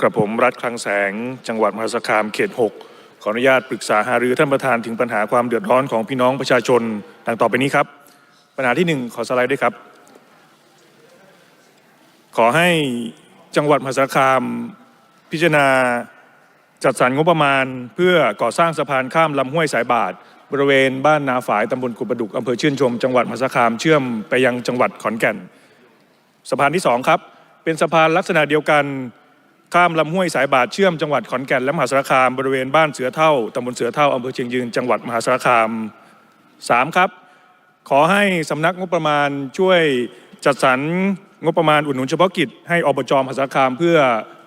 กระผมรัฐคลังแสง จังหวัดมหาสารคามเขต 6 ขออนุญาตปรึกษาหารือท่านประธานถึงปัญหาความเดือดร้อนของพี่น้องประชาชนดังต่อไปนี้ครับ ปัญหาที่หนึ่งขอสไลด์ด้วยครับ ขอให้จังหวัดมหาสารคามพิจารณาจัดสรรงบประมาณ เพื่อก่อสร้างสะพานข้ามลำห้วยสายบาท บริเวณบ้านนาฝายตำบลกุดประดุกอำเภอชื่นชม จังหวัดมหาสารคามเชื่อมไปยังจังหวัดขอนแก่นสะพานที่สองครับเป็นสะพานลักษณะเดียวกัน ข้ามลำห้วยสายบาทเชื่อมจังหวัดขอนแก่นและมหาสารคามบริเวณบ้านเสือเท่าตำบลเสือเท่าอำเภอเชียงยืนจังหวัดมหาสารคามสามครับขอให้สำนักงบประมาณช่วยจัดสรรงบประมาณอุดหนุนเฉพาะกิจให้อบจมหาสารคาม เพื่อ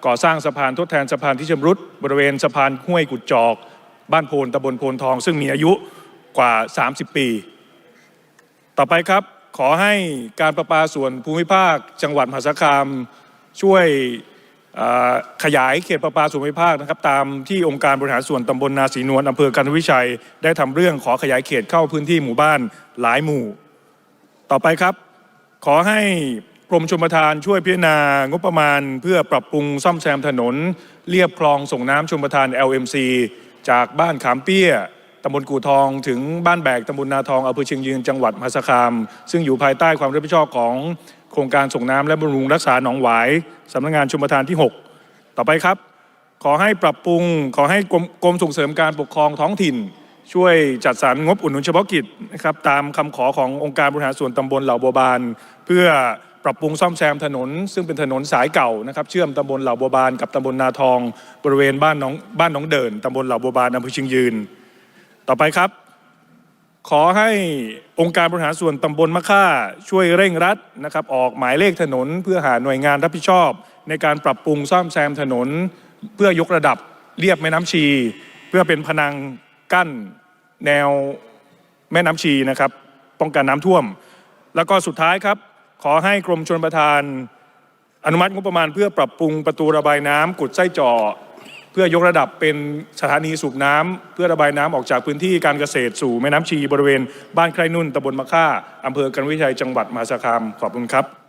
ก่อสร้างสะพานทดแทนสะพานที่ชำรุดบริเวณสะพานห้วยกุดจอก บ้านโพนตำบลโพนทอง ซึ่งมีอายุกว่า 30 ปี ต่อไปครับขอให้การประปาส่วนภูมิภาค จังหวัดมหาสารคามช่วย ขยายเขตประปาส่วนภูมิภาคนะครับตามที่องค์การบริหารส่วนตำบลนาศรีนวลอำเภอกันทวิชัย ได้ทำเรื่องขอขยายเขตเข้าพื้นที่หมู่บ้านหลายหมู่ ต่อไปครับ ขอให้กรมชลประทานช่วยพิจารณางบประมาณ เพื่อปรับปรุงซ่อมแซมถนนเรียบคลองส่งน้ำชลประทาน LMC จากบ้านขามเปี้ยตำบลกู่ทองถึงบ้านแบกตำบลนาทองอำเภอเชียงยืนจังหวัดมหาสารคาม ซึ่งอยู่ภายใต้ความรับผิดชอบของ โครงการส่งน้ำและบำรุงรักษาหนองหวายสำนักงานชลประทานที่ 6 ต่อไปครับ ขอให้ปรับปรุงขอให้กรมกรมส่งเสริมการปกครองท้องถิ่น ช่วยจัดสรรงบอุดหนุนเฉพาะกิจนะครับตามคำขอขององค์การบริหารส่วนตำบลเหล่าบัวบาน เพื่อปรับปรุงซ่อมแซมถนน ซึ่งเป็นถนนสายเก่านะครับเชื่อมตำบลเหล่าบัวบานกับตำบลนาทอง บริเวณบ้านหน้องบ้านหน้องเดินตำบลเหล่าบัวบานอำเภอชียงยืน ต่อไปครับ ขอให้องค์การบริหารส่วนตำบลมะค่าช่วยเร่งรัดนะครับออกหมายเลขถนน เพื่อหาหน่วยงานรับผิดชอบ ในการปรับปรุงซ่อมแซมถนน เพื่อยกระดับเรียบแม่น้ำชี เพื่อเป็นพนังกั้นแนวแม่น้ำชีนะครับป้องกันน้ำท่วม แล้วก็สุดท้ายครับ ขอให้กรมชลประทาน อนุมัติงบประมาณเพื่อปรับปรุงประตูระบายน้ำกุดไส้จ่อ เพื่อยกระดับเป็นสถานีสูบน้ำเพื่อระบายน้ำออกจากพื้นที่การเกษตรสู่แม่น้ำชีบริเวณบ้านใครนุ่นตำบลมะค่าอำเภอกันวิชัยจังหวัดมหาสารคามขอบคุณครับ